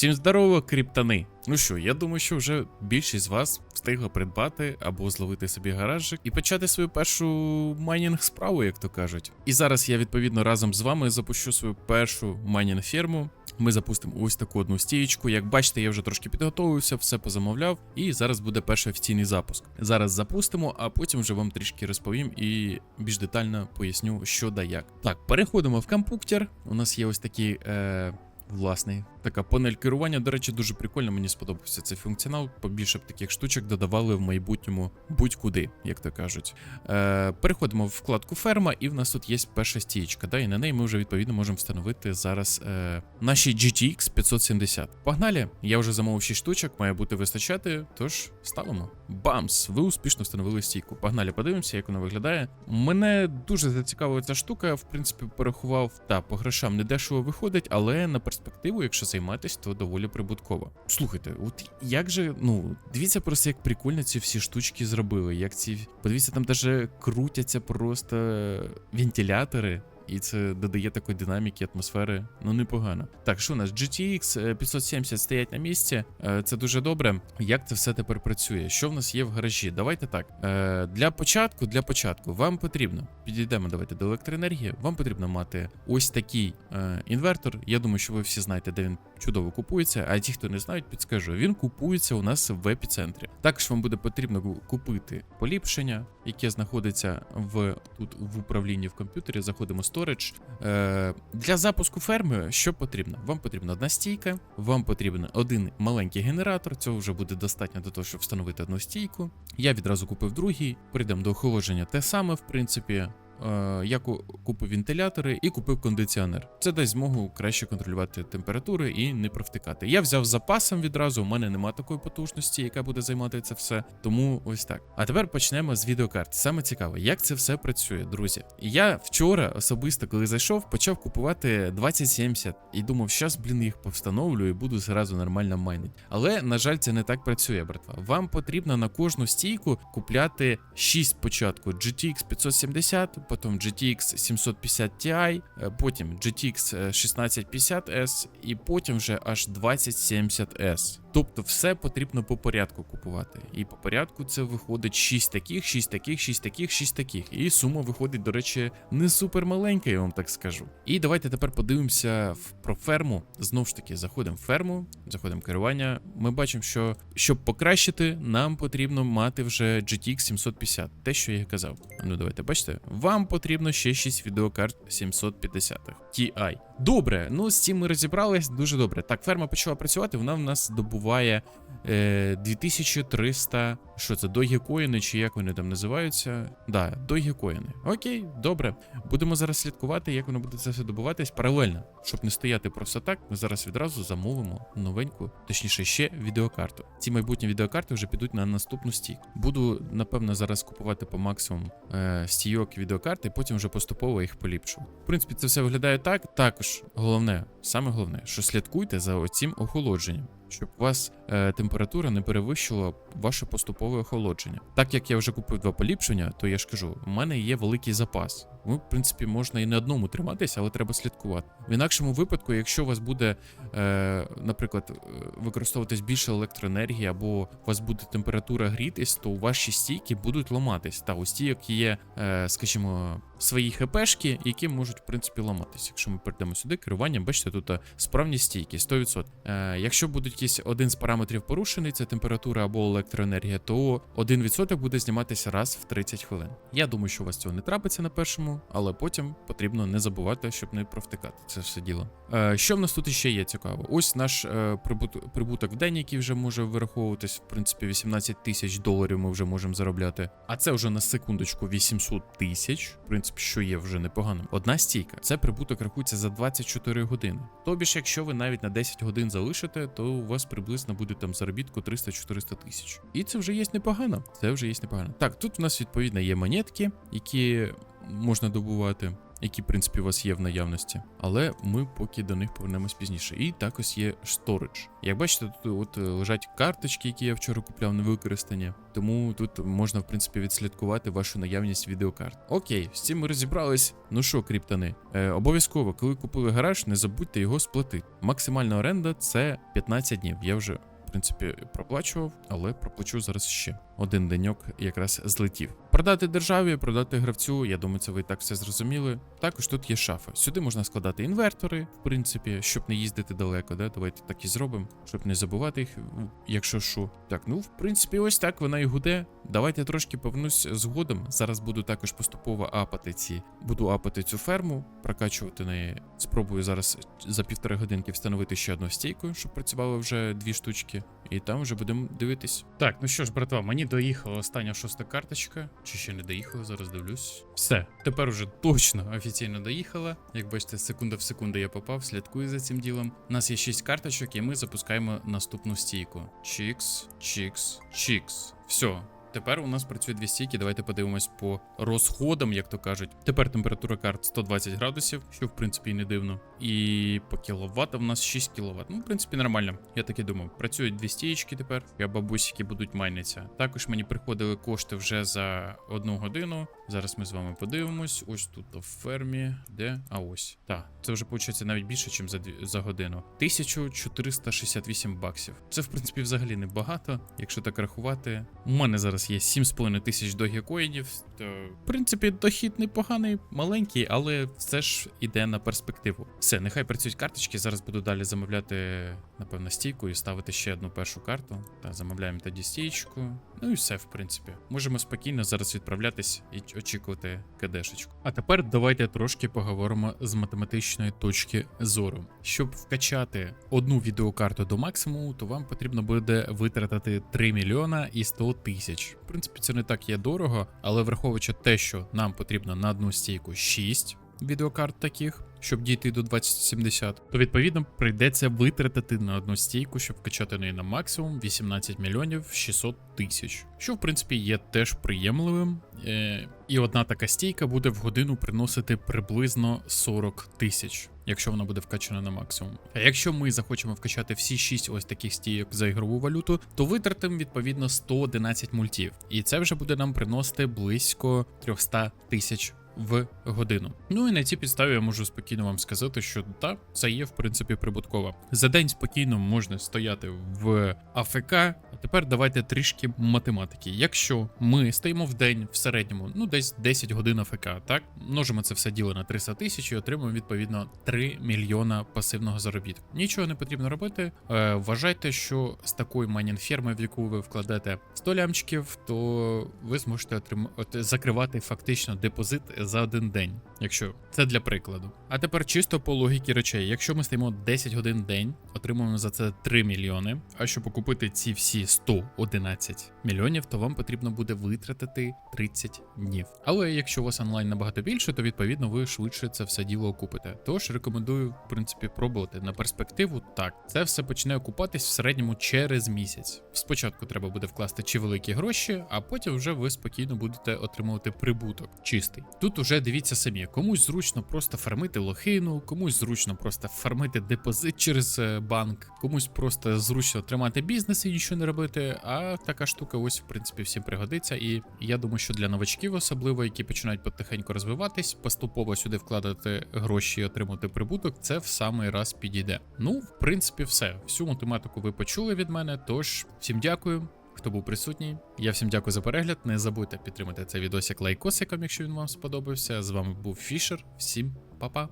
Всім здорово, криптани! Ну що, я думаю, що вже більшість з вас встигла придбати або зловити собі гаражик і почати свою першу майнінг справу, як то кажуть. І зараз я відповідно разом з вами запущу свою першу майнінг ферму. Ми запустимо ось таку одну стієчку. Як бачите, я вже трошки підготовився, все позамовляв, і зараз буде перший офіційний запуск. Зараз запустимо, а потім вже вам трішки розповім і більш детально поясню, що да як. Так, переходимо в компуктер. У нас є ось такі. Е... Власний така панель керування. До речі, дуже прикольно. Мені сподобався цей функціонал. Побільше б таких штучок додавали в майбутньому будь-куди, як то кажуть. Е, Переходимо в вкладку ферма, і в нас тут є перша стієчка. Да, і на неї ми вже відповідно можемо встановити зараз е, наші GTX 570. Погнали! Я вже замовив 6 штучок, має бути вистачати. Тож ставимо. Бамс! Ви успішно встановили стійку. Погнали, подивимося, як вона виглядає. Мене дуже зацікавила ця штука. В принципі, порахував та по грошам не дешево виходить, але на перспективу, якщо займатись, то доволі прибутково. Слухайте, от як же, ну, дивіться просто, як прикольно ці всі штучки зробили. Як ці. Подивіться, там даже крутяться просто вентилятори. І це додає такої динаміки, атмосфери. Ну непогано. Так, що у нас? GTX е, 570 стоять на місці. Е, Це дуже добре. Як це все тепер працює? Що в нас є в гаражі? Давайте так. Е, Для початку, для початку, вам потрібно підійдемо. Давайте до електроенергії. Вам потрібно мати ось такий е, інвертор. Я думаю, що ви всі знаєте, де він чудово купується. А ті, хто не знають, підскажу. Він купується у нас в епіцентрі. Також вам буде потрібно купити поліпшення, яке знаходиться в тут в управлінні в комп'ютері. Заходимо Storage. Е, Для запуску ферми що потрібно? Вам потрібна одна стійка, вам потрібен один маленький генератор. Цього вже буде достатньо до того, щоб встановити одну стійку. Я відразу купив другий. Прийдемо до охолодження те саме, в принципі. Е, Я ку- купив вентилятори і купив кондиціонер. Це дасть змогу краще контролювати температури і не провтикати. Я взяв запасом відразу. У мене нема такої потужності, яка буде займати це все. Тому ось так. А тепер почнемо з відеокарт. Саме цікаве, як це все працює, друзі. Я вчора особисто, коли зайшов, почав купувати 2070 і думав, щас, блін, їх повстановлю і буду зразу нормально майнити. Але на жаль, це не так працює, братва. Вам потрібно на кожну стійку купляти 6 спочатку GTX 570, потім GTX 750 Ti, е, потім GTX е, 1650S і потім вже аж 2070S. Тобто все потрібно по порядку купувати. І по порядку це виходить 6 таких, 6 таких, 6 таких, 6 таких. І сума виходить, до речі, не супер маленька, я вам так скажу. І давайте тепер подивимося про ферму. Знову ж таки, заходимо в ферму, заходимо в керування. Ми бачимо, що щоб покращити, нам потрібно мати вже GTX 750. Те, що я казав. Ну давайте бачите, вам потрібно ще 6 відеокарт 750 Ti. Добре, ну з цим ми розібрались дуже добре. Так, ферма почала працювати, вона в нас добуває е, 2300. Що це, догікоїни, чи як вони там називаються? Да, догікоїни. Окей, добре. Будемо зараз слідкувати, як воно буде це все добуватись паралельно. Щоб не стояти просто так, ми зараз відразу замовимо новеньку, точніше, ще відеокарту. Ці майбутні відеокарти вже підуть на наступну стійку. Буду, напевно, зараз купувати по максимуму е, стійок відеокарти, потім вже поступово їх поліпшу. В принципі, це все виглядає так. Також головне, саме головне, що слідкуйте за оцім охолодженням. Щоб у вас е, температура не перевищила ваше поступове охолодження. Так як я вже купив два поліпшення, то я ж кажу, у мене є великий запас. Ну, в принципі, можна і на одному триматися, але треба слідкувати. В інакшому випадку, якщо у вас буде, е, наприклад, е, використовуватись більше електроенергії, або у вас буде температура грітись, то ваші стійки будуть ламатись. Та у стійок є, е, скажімо, свої хпшки, які можуть, в принципі, ламатись. Якщо ми перейдемо сюди, керування, бачите, тут е, справні стійки 100%. Е, якщо будуть якийсь один з параметрів порушений, це температура або електроенергія, то 1% буде зніматися раз в 30 хвилин. Я думаю, що у вас цього не трапиться на першому, але потім потрібно не забувати, щоб не провтикати це все діло. Е, що в нас тут ще є цікаво? Ось наш е, прибут- прибуток в день, який вже може вираховуватись, в принципі, 18 тисяч доларів ми вже можемо заробляти. А це вже на секундочку 800 тисяч, в принципі, що є вже непогано. Одна стійка. Це прибуток рахується за 24 години. Тобі ж, якщо ви навіть на 10 годин залишите, то у вас приблизно буде там заробітку 300-400 тисяч. І це вже є непогано. Це вже є непогано. Так, тут у нас відповідно є монетки, які можна добувати. які, в принципі, у вас є в наявності. Але ми поки до них повернемось пізніше. І також є storage. Як бачите, тут от е, лежать карточки, які я вчора купляв не використані. Тому тут можна, в принципі, відслідкувати вашу наявність відеокарт. Окей, з цим ми розібрались. Ну що, кріптани, е, обов'язково, коли купили гараж, не забудьте його сплатити. Максимальна оренда це 15 днів. Я вже. Принципі, проплачував, але проплачу зараз ще. Один деньок якраз злетів. Продати державі, продати гравцю. Я думаю, це ви так все зрозуміли. Також тут є шафа. Сюди можна складати інвертори, в принципі, щоб не їздити далеко. Да? Давайте так і зробимо, щоб не забувати їх, якщо що. Так, ну в принципі, ось так вона і гуде. Давайте трошки повернусь згодом. Зараз буду також поступово апати ці. Буду апати цю ферму, прокачувати неї. Спробую зараз за півтори годинки встановити ще одну стійку, щоб працювало вже дві штучки. І там вже будемо дивитись. Так, ну що ж, братва, мені доїхала остання шоста карточка. Чи ще не доїхала, зараз дивлюсь. Все, тепер уже точно офіційно доїхала. Як бачите, секунда в секунду я попав, слідкую за цим ділом. У нас є 6 карточок, і ми запускаємо наступну стійку. Чікс, чікс, чікс. Все. Тепер у нас працює дві стійки. Давайте подивимось по розходам, як то кажуть. Тепер температура карт 120 градусів, що в принципі не дивно. І по кіловатам в нас 6 кіловат. Ну, в принципі, нормально. Я так і думав. Працюють дві стієчки тепер. Я бабусики будуть майнитися. Також мені приходили кошти вже за одну годину. Зараз ми з вами подивимось. Ось тут в фермі. Де? А ось. Так, це вже виходить навіть більше, ніж за, дві- за годину. 1468 баксів. Це, в принципі, взагалі не багато, якщо так рахувати. У мене зараз є 7,5 тисяч догікоїнів. То, в принципі, дохід непоганий, маленький, але все ж іде на перспективу. Все, нехай працюють карточки. Зараз буду далі замовляти, напевно, стійку і ставити ще одну першу карту. Та замовляємо тоді стійку. Ну і все, в принципі. Можемо спокійно зараз відправлятись і очікувати КДшечку. А тепер давайте трошки поговоримо з математичної точки зору. Щоб вкачати одну відеокарту до максимуму, то вам потрібно буде витратити 3 мільйона і 100 тисяч. В принципі, це не так є дорого, але враховуючи те, що нам потрібно на одну стійку 6 відеокарт таких. Щоб дійти до 2070, то відповідно прийдеться витратити на одну стійку, щоб вкачати неї на максимум 18 мільйонів 600 тисяч, що в принципі є теж приємливим. Е, і одна така стійка буде в годину приносити приблизно 40 тисяч, якщо вона буде вкачана на максимум. А якщо ми захочемо вкачати всі 6 ось таких стійок за ігрову валюту, то витратимо відповідно 111 мультів, і це вже буде нам приносити близько 300 тисяч в годину. Ну і на цій підставі я можу спокійно вам сказати, що так, це є в принципі прибутково. За день спокійно можна стояти в АФК. Тепер давайте трішки математики. Якщо ми стоїмо в день в середньому, ну десь 10 годин АФК, так множимо це все діло на 300 тисяч і отримуємо відповідно 3 мільйона пасивного заробітку. Нічого не потрібно робити. Е, вважайте, що з такої майнінг-ферми, в яку ви вкладете 100 лямчиків, то ви зможете отрим... от, закривати фактично депозит за один день, якщо це для прикладу. А тепер чисто по логіки речей, якщо ми стоїмо 10 годин в день, отримуємо за це 3 мільйони. А щоб окупити ці всі 111 мільйонів, то вам потрібно буде витратити 30 днів. Але якщо у вас онлайн набагато більше, то відповідно ви швидше це все діло окупите. Тож рекомендую, в принципі, пробувати на перспективу. Так, це все почне окупатись в середньому через місяць. Спочатку треба буде вкласти чи великі гроші, а потім вже ви спокійно будете отримувати прибуток чистий. Тут уже дивіться самі, комусь зручно просто фармити лохину, комусь зручно просто фармити депозит через е, банк, комусь просто зручно тримати бізнес і нічого не робити. А така штука, ось в принципі всім пригодиться. І я думаю, що для новачків, особливо, які починають потихеньку розвиватись, поступово сюди вкладати гроші і отримати прибуток, це в самий раз підійде. Ну, в принципі, все. Всю математику ви почули від мене. Тож всім дякую. Хто був присутній, я всім дякую за перегляд. Не забудьте підтримати цей відосик лайкосиком, якщо він вам сподобався. З вами був Фішер. Всім па-па.